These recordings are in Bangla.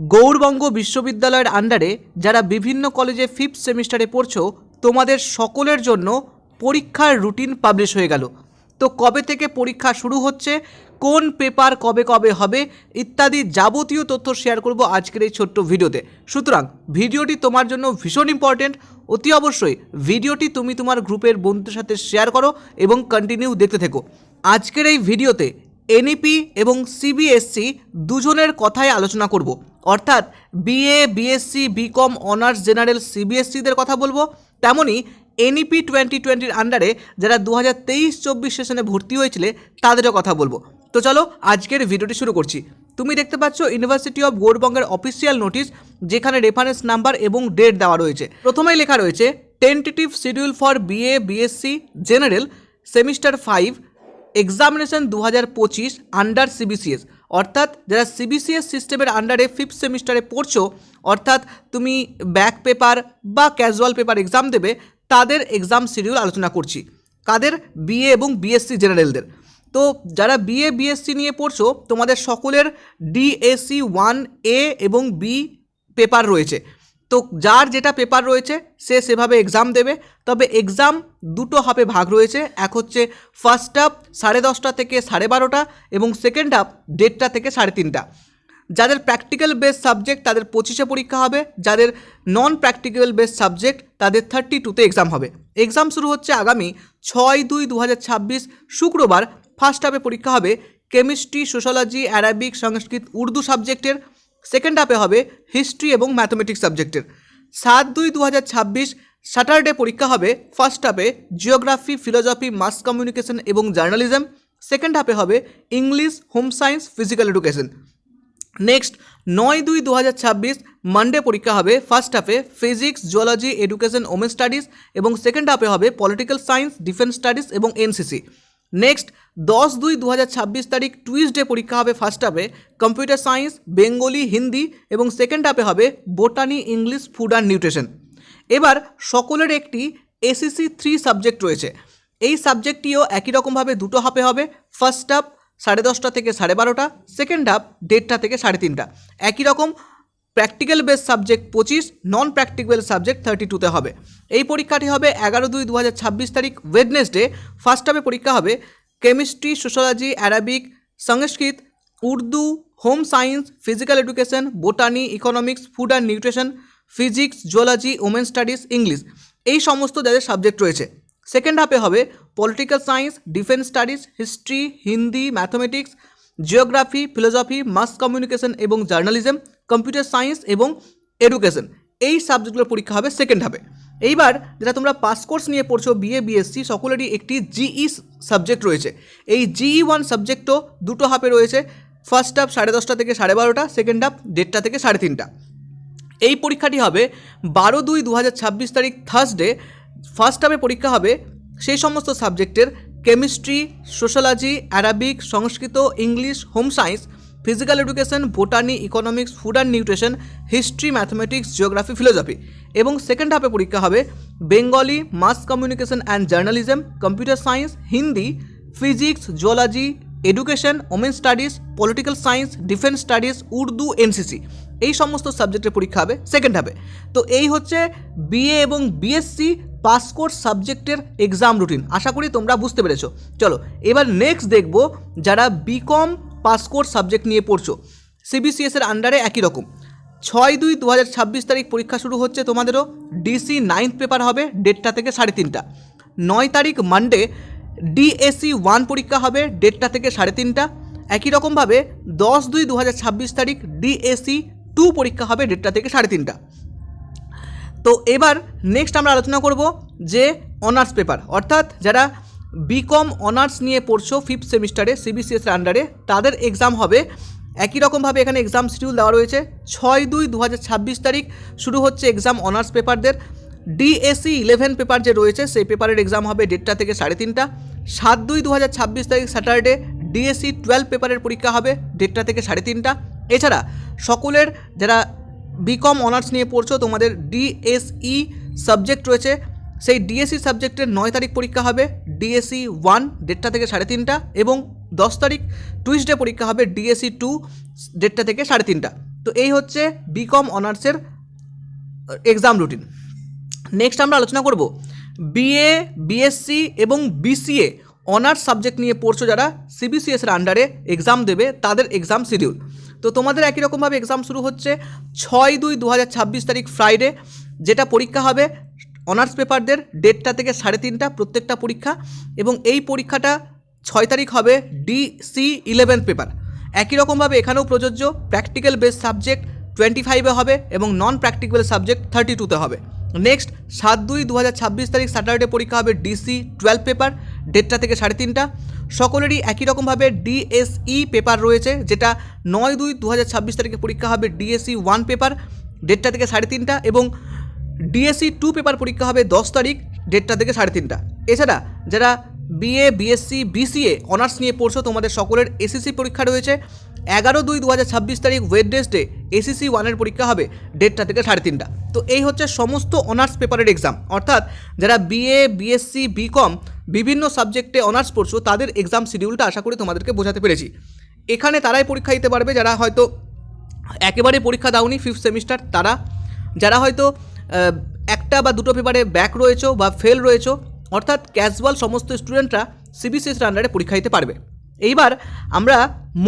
গৌরবঙ্গ বিশ্ববিদ্যালয়ের আন্ডারে যারা বিভিন্ন কলেজে ফিফথ সেমিস্টারে পড়ছো, তোমাদের সকলের জন্য পরীক্ষার রুটিন পাবলিশ হয়ে গেল। তো কবে থেকে পরীক্ষা শুরু হচ্ছে, কোন পেপার কবে কবে হবে, ইত্যাদি যাবতীয় তথ্য শেয়ার করব আজকের এই ছোট্ট ভিডিওতে। সুতরাং, ভিডিওটি তোমার জন্য ভীষণ ইম্পর্টেন্ট অতি অবশ্যই, ভিডিওটি তুমি তোমার গ্রুপের বন্ধুদের সাথে শেয়ার করো এবং কন্টিনিউ দেখতে থেকো। আজকের এই ভিডিওতে এনইপি এবং সিবিএসসি দুজনের কথাই আলোচনা করব। অর্থাৎ BA BSc BCom honours general সিবিএসসিদের কথা বলব। তেমনই এনইপি টোয়েন্টি টোয়েন্টির আন্ডারে যারা দু হাজার তেইশ চব্বিশ সেশনে ভর্তি হয়েছিলে, তাদেরও কথা বলব। তো চলো আজকের ভিডিওটি শুরু করছি। তুমি দেখতে পাচ্ছ ইউনিভার্সিটি অফ গৌরবঙ্গের অফিসিয়াল নোটিশ যেখানে রেফারেন্স নাম্বার এবং ডেট দেওয়া রয়েছে। প্রথমেই লেখা রয়েছে tentative schedule for BA BSc general semester five examination দু হাজার পঁচিশ আন্ডার সিবিসিএস অর্থাৎ যারা সিবিসিএস সিস্টেমের আন্ডারে ফিফথ সেমিস্টারে পড়ছো, অর্থাৎ তুমি ব্যাক পেপার বা ক্যাজুয়াল পেপার এক্সাম দেবে, তাদের এক্সাম শিডিউল আলোচনা করছি। কাদের বিএ এবং বিএসসি জেনারেলদের তো যারা বিএ বিএসসি নিয়ে পড়ছো, তোমাদের সকলের ডিএসসি ওয়ান এ এবং বি পেপার রয়েছে। তো যার যেটা পেপার রয়েছে, সে সেভাবে এক্সাম দেবে। তবে এক্সাম দুটো হাফে ভাগ রয়েছে, এক হচ্ছে ফার্স্ট হাফ সাড়ে দশটা থেকে সাড়ে বারোটা এবং সেকেন্ড হাফ দেড়টা থেকে সাড়ে তিনটা। যাদের প্র্যাকটিক্যাল বেস সাবজেক্ট তাদের পঁচিশে পরীক্ষা হবে, যাদের নন প্র্যাকটিক্যাল বেস সাবজেক্ট তাদের থার্টি টুতে এক্সাম হবে। এক্সাম শুরু হচ্ছে আগামী ছয় দুই দু শুক্রবার। ফার্স্ট হাফে পরীক্ষা হবে chemistry sociology Arabic Sanskrit, Urdu সাবজেক্টের সেকেন্ড হাফে হবে হিস্ট্রি এবং ম্যাথমেটিক্স সাবজেক্টের সাত দুই দু হাজার ছাব্বিশ স্যাটারডে পরীক্ষা হবে। ফার্স্ট হাফে জিওগ্রাফি ফিলোজফি মাস কমিউনিকেশন এবং জার্নালিজম সেকেন্ড হাফে হবে English home science physical education next নয় দুই দু হাজার ছাব্বিশ মানডে পরীক্ষা হবে। ফার্স্ট হাফে physics geology education women studies এবং সেকেন্ড হাফে হবে পলিটিক্যাল সায়েন্স ডিফেন্স স্টাডিজ এবং এনসিসি নেক্সট দশ দুই দু তারিখ টুইসডে পরীক্ষা হবে ফার্স্ট হাফে কম্পিউটার সায়েন্স বেঙ্গলি হিন্দি এবং সেকেন্ড হাফে হবে botany English food and nutrition এবার সকলের একটি এসিসি থ্রি সাবজেক্ট রয়েছে। এই সাবজেক্টটিও একই রকমভাবে দুটো হাফে হবে। ফার্স্ট হাফ সাড়ে দশটা থেকে সাড়ে বারোটা সেকেন্ড হাফ দেড়টা থেকে সাড়ে তিনটা। একই রকম প্র্যাকটিক্যাল বেস সাবজেক্ট পঁচিশ নন প্র্যাকটিক্যাল সাবজেক্ট থার্টি টুতে হবে। এই পরীক্ষাটি হবে এগারো দুই দু হাজার ছাব্বিশ তারিখ ওয়েডনেসডে ফার্স্ট হাফে পরীক্ষা হবে chemistry sociology Arabic Sanskrit, Urdu home science physical education botany economics food and nutrition physics zoology women studies English এই সমস্ত যাদের সাবজেক্ট রয়েছে। সেকেন্ড হাফে হবে political science defence studies history Hindi mathematics geography philosophy mass communication এবং জার্নালিজম কম্পিউটার সায়েন্স এবং এডুকেশন। এই সাবজেক্টগুলোর পরীক্ষা হবে সেকেন্ড হাফে এইবার যেটা তোমরা পাস কোর্স নিয়ে পড়ছো বিএ বিএসসি সকলেরই একটি জিই সাবজেক্ট রয়েছে। এই জিই ওয়ান সাবজেক্টও দুটো হাফে রয়েছে। ফার্স্ট হাফ সাড়ে দশটা থেকে সাড়ে বারোটা সেকেন্ড হাফ দেড়টা থেকে সাড়ে তিনটা। এই পরীক্ষাটি হবে বারো দুই দু হাজার ছাব্বিশ তারিখ থার্সডে ফার্স্ট হাফে পরীক্ষা হবে সেই সমস্ত সাবজেক্টের chemistry sociology Arabic Sanskrit English home science physical education botany economics food and nutrition history mathematics geography philosophy এবং সেকেন্ড হাফে পরীক্ষা হবে Bengali mass communication and journalism computer science Hindi physics zoology education women studies political science defence studies Urdu NCC এই সমস্ত সাবজেক্টের পরীক্ষা হবে সেকেন্ড হাফে তো এই হচ্ছে বিএ এবং বিএসসি পাস কোর্স সাবজেক্টের এক্সাম রুটিন আশা করি তোমরা বুঝতে পেরেছ। চলো, এবার নেক্সট দেখব যারা বিকম পাস কোর্স সাবজেক্ট নিয়ে পড়ছো। সিবিসিএস এর আন্ডারে একই রকম। ছয় দুই দু তারিখ পরীক্ষা শুরু হচ্ছে তোমাদেরও। ডিসি নাইন্থ পেপার হবে দেড়টা থেকে সাড়ে তিনটা। নয় তারিখ মানডে ডিএসসি ওয়ান পরীক্ষা হবে দেড়টা থেকে সাড়ে তিনটা। একই রকমভাবে দশ দুই দু তারিখ ডিএসসি টু পরীক্ষা হবে দেড়টা থেকে সাড়ে তিনটা। তো এবার নেক্সট আমরা আলোচনা করব যে অনার্স পেপার অর্থাৎ যারা বিকম অনার্স নিয়ে পড়ছো ফিফথ সেমিস্টারে সিবিসিএস এর আন্ডারে তাদের এক্সাম হবে। একই রকমভাবে এখানে এক্সাম শিডিউল দেওয়া রয়েছে। ছয় দুই দু তারিখ শুরু হচ্ছে এক্সাম অনার্স পেপারদের ডিএসসি ইলেভেন পেপার যে রয়েছে, সেই পেপারের এক্সাম হবে দেড়টা থেকে সাড়ে তিনটা। সাত দুই দু তারিখ স্যাটারডে ডিএসসি টুয়েলভ পেপারের পরীক্ষা হবে, দেড়টা থেকে সাড়ে তিনটা। এছাড়া সকলের যারা বিকম অনার্স নিয়ে পড়ছো, তোমাদের ডিএসই সাবজেক্ট রয়েছে। সেই ডিএসসি সাবজেক্টের নয় তারিখ পরীক্ষা হবে। ডিএসসি ওয়ান দেড়টা থেকে সাড়ে তিনটা এবং দশ তারিখ টুইসডে পরীক্ষা হবে ডিএসসি টু দেড়টা থেকে সাড়ে তিনটা। তো এই হচ্ছে বিকম অনার্সের এক্সাম রুটিন নেক্সট আমরা আলোচনা করব বিএ বিএসসি এবং বিসিএ অনার্স সাবজেক্ট নিয়ে পড়ছো যারা সিবিসিএসের আন্ডারে এক্সাম দেবে, তাদের এক্সাম শিডিউল তো তোমাদের একই রকমভাবে এক্সাম শুরু হচ্ছে ছয় দুই দু তারিখ ফ্রাইডে যেটা পরীক্ষা হবে অনার্স পেপারদের ডেটটা থেকে সাড়ে তিনটা, প্রত্যেকটা পরীক্ষা এবং এই পরীক্ষাটা ছয় তারিখ হবে ডিসি ইলেভেন পেপার। একই রকমভাবে এখানেও প্রযোজ্য প্র্যাকটিক্যাল বেস সাবজেক্ট টোয়েন্টি ফাইভে হবে এবং নন প্র্যাকটিক্যাল সাবজেক্ট থার্টি টুতে হবে। নেক্সট, সাত দুই দু হাজার ছাব্বিশ তারিখ স্যাটারডে পরীক্ষা হবে ডিসি টুয়েলভ পেপার, ডেটটা থেকে সাড়ে তিনটা। সকলেরই একই রকমভাবে ডিএসই পেপার রয়েছে, যেটা নয় দুই দু হাজার ছাব্বিশ তারিখে পরীক্ষা হবে ডিএসই ওয়ান পেপার, ডেটটা থেকে সাড়ে তিনটা এবং ডিএসসি টু পেপার পরীক্ষা হবে দশ তারিখ ডেটটা থেকে সাড়ে তিনটা। এছাড়া যারা বিএ বিএসসি বিসিএ অনার্স নিয়ে পড়ছো, তোমাদের সকলের এসএসসি পরীক্ষা রয়েছে। এগারো দুই দু হাজার ছাব্বিশ তারিখ ওয়েডনেসডে এসিসি ওয়ানের পরীক্ষা হবে ডেটটা থেকে সাড়ে তিনটা। তো এই হচ্ছে সমস্ত অনার্স পেপারের এক্সাম অর্থাৎ যারা বিএ বিএসসি বিকম বিভিন্ন সাবজেক্টে অনার্স পড়ছো, তাদের এক্সাম শিডিউলটা আশা করি তোমাদেরকে বোঝাতে পেরেছি। এখানে তারাই পরীক্ষা দিতে পারবে, যারা হয়তো একেবারে পরীক্ষা দাওনি ফিফথ সেমিস্টার তারা। যারা হয়তো একটা বা দুটো পেপারে ব্যাক রয়েছে বা ফেল রয়েছে, অর্থাৎ ক্যাজুয়াল সমস্ত স্টুডেন্টরা সিবিসিএসের আন্ডারে পরীক্ষা দিতে পারবে। এইবার আমরা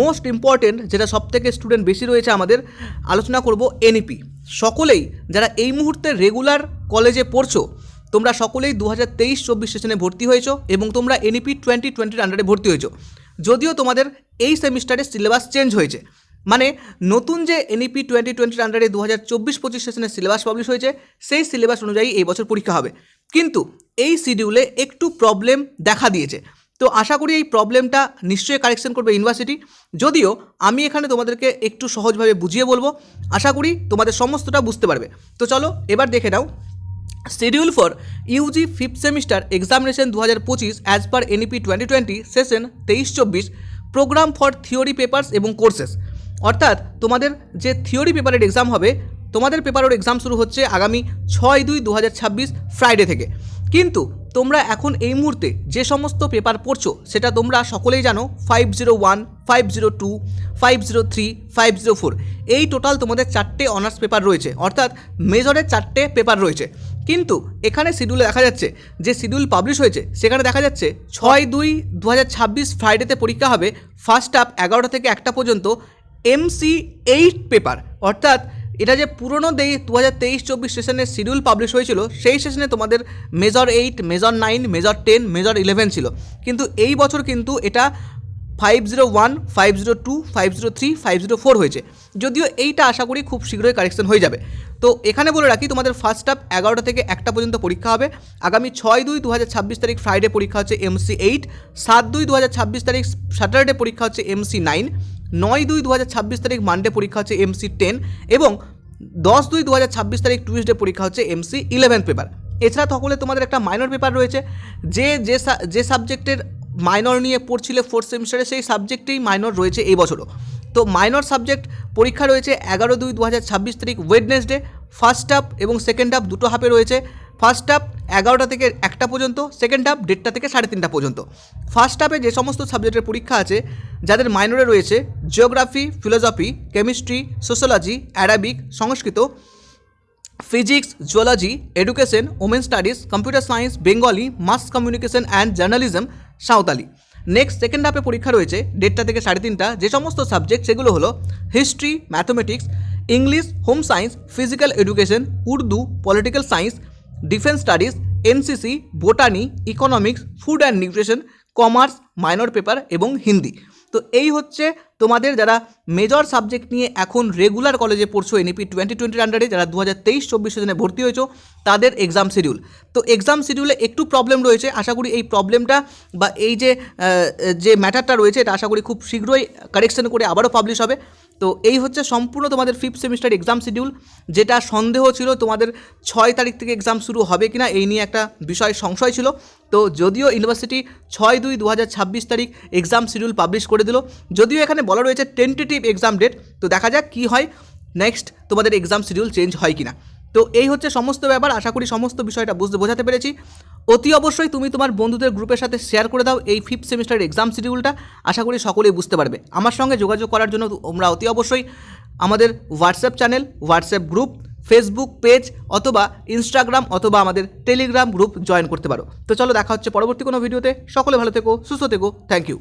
মোস্ট ইম্পর্টেন্ট যেটা সব থেকে স্টুডেন্ট বেশি রয়েছে আমাদের, আলোচনা করব এনইপি সকলেই যারা এই মুহূর্তে রেগুলার কলেজে পড়ছো, তোমরা সকলেই দু হাজার তেইশ চব্বিশ সেশনে ভর্তি হয়েছো এবং তোমরা এনইপি টোয়েন্টি টোয়েন্টির আন্ডারে ভর্তি হয়েছো। যদিও তোমাদের এই সেমিস্টারে সিলেবাস চেঞ্জ হয়েছে মানে নতুন যে এনইপি টোয়েন্টি টোয়েন্টির আন্ডারে দু হাজার চব্বিশ পঁচিশ সেশনের সিলেবাস পাবলিশ হয়েছে, সেই সিলেবাস অনুযায়ী এই বছর পরীক্ষা হবে। কিন্তু এই শিডিউলে একটু প্রবলেম দেখা দিয়েছে। তো আশা করি এই প্রবলেমটা নিশ্চয়ই কারেকশন করবে ইউনিভার্সিটি যদিও আমি এখানে তোমাদেরকে একটু সহজভাবে বুঝিয়ে বলব, আশা করি তোমাদের সমস্তটা বুঝতে পারবে। তো চলো এবার দেখে নাও schedule for UG fifth semester examination দু হাজার পঁচিশ as per NEP twenty twenty session তেইশ চব্বিশ প্রোগ্রাম ফর থিওরি পেপার্স এবং কোর্সেস অর্থাৎ তোমাদের যে থিওরি পেপারের এক্সাম হবে, তোমাদের পেপারের এক্সাম শুরু হচ্ছে আগামী ছয় দুই দু ফ্রাইডে থেকে। কিন্তু তোমরা এখন এই মুহূর্তে যে সমস্ত পেপার পড়ছো, সেটা তোমরা সকলেই জানো five zero one five zero two five zero three five zero four এই টোটাল তোমাদের চারটে অনার্স পেপার রয়েছে, অর্থাৎ মেজরের চারটে পেপার রয়েছে। কিন্তু এখানে শিডিউলে দেখা যাচ্ছে, যে শিডিউল পাবলিশ হয়েছে, সেখানে দেখা যাচ্ছে ছয় দুই দু ফ্রাইডেতে পরীক্ষা হবে ফার্স্ট হাফ এগারোটা থেকে একটা পর্যন্ত এমসি এইট পেপার অর্থাৎ এটা যে পুরনো দেই দু হাজার তেইশ চব্বিশ সেশনের শিডিউল পাবলিশ হয়েছিল, সেই সেশনে তোমাদের major eight major nine major ten major eleven ছিল। কিন্তু এই বছর কিন্তু এটা five zero one five zero two five zero three five zero four হয়েছে। যদিও এইটা আশা করি খুব শীঘ্রই কারেকশন হয়ে যাবে। তো এখানে বলে রাখি, তোমাদের ফার্স্ট হাফ এগারোটা থেকে একটা পর্যন্ত পরীক্ষা হবে। আগামী ছয় দুই দু হাজার ছাব্বিশ তারিখ ফ্রাইডে পরীক্ষা হচ্ছে এমসি এইট সাত দুই দু হাজার ছাব্বিশ তারিখ স্যাটারডে পরীক্ষা হচ্ছে এমসি নাইন নয় দুই দু তারিখ মানডে পরীক্ষা হচ্ছে এমসি টেন এবং দশ দুই দু তারিখ টুইসডে পরীক্ষা হচ্ছে এমসি ইলেভেন পেপার এছাড়া সকলে তোমাদের একটা মাইনর পেপার রয়েছে। যে যে যে সাবজেক্টের মাইনর নিয়ে পড়ছিলে ফোর্থ সেমিস্টারে সেই সাবজেক্টেই মাইনর রয়েছে এই বছরও। তো মাইনর সাবজেক্ট পরীক্ষা রয়েছে এগারো দুই দু তারিখ ওয়েডনেসডে ফার্স্ট হাফ এবং সেকেন্ড হাফ দুটো হাফে রয়েছে। ফার্স্ট হাফ এগারোটা থেকে একটা পর্যন্ত সেকেন্ড হাফ দেড়টা থেকে সাড়ে তিনটা পর্যন্ত। ফার্স্ট হাফে যে সমস্ত সাবজেক্টের পরীক্ষা আছে, যাদের মাইনরে রয়েছে geography philosophy chemistry sociology Arabic Sanskrit physics zoology education women studies computer science Bengali mass communication and journalism Santali next second হাফে পরীক্ষা রয়েছে, দেড়টা থেকে সাড়ে তিনটা। যে সমস্ত সাবজেক্ট সেগুলো হলো history mathematics English home science physical education Urdu political science defence studies, NCC, botany, economics, food and nutrition, commerce, minor paper এবং হিন্দি। তো এই হচ্ছে তোমাদের যারা মেজর সাবজেক্ট নিয়ে এখন রেগুলার কলেজে পড়ছো এনইপি টোয়েন্টি টোয়েন্টির আন্ডারে যারা দু হাজার তেইশ চব্বিশ সেশনে ভর্তি হয়েছো, তাদের এক্সাম শিডিউল তো এক্সাম শিডিউলে একটু প্রবলেম রয়েছে, আশা করি এই প্রবলেমটা বা এই যে যে ম্যাটারটা রয়েছে, এটা আশা করি খুব শীঘ্রই কারেকশন করে আবারও পাবলিশ হবে। তো এই হচ্ছে সম্পূর্ণ তোমাদের ফিফথ সেমিস্টার এক্সাম শিডিউল যেটা সন্দেহ ছিল তোমাদের ছয় তারিখ থেকে এক্সাম শুরু হবে কিনা, এই নিয়ে একটা বিষয় সংশয় ছিল। তো যদিও ইউনিভার্সিটি ছয় দুই দু তারিখ এক্সাম শিডিউল পাবলিশ করে দিল, যদিও এখানে বলা রয়েছে টেন্টেটিভ এক্সাম ডেট তো দেখা যাক কী হয় নেক্সট তোমাদের এক্সাম শিডিউল চেঞ্জ হয় কিনা। তো এই হচ্ছে সমস্ত ব্যাপার, আশা করি সমস্ত বিষয়টা বুঝতে বোঝাতে পেরেছি। অতি অবশ্যই তুমি তোমার বন্ধুদের গ্রুপের সাথে শেয়ার করে দাও এই ফিফথ সেমিস্টারের এক্সাম শিডিউলটা আশা করি সকলেই বুঝতে পারবে। আমার সঙ্গে যোগাযোগ করার জন্য তোমরা অতি অবশ্যই আমাদের WhatsApp channel WhatsApp group Facebook page অথবা ইনস্টাগ্রাম অথবা আমাদের টেলিগ্রাম গ্রুপ জয়েন করতে পারো। তো চলো দেখা হচ্ছে পরবর্তী কোনো ভিডিওতে সকলে ভালো থেকো, সুস্থ থেকো। Thank you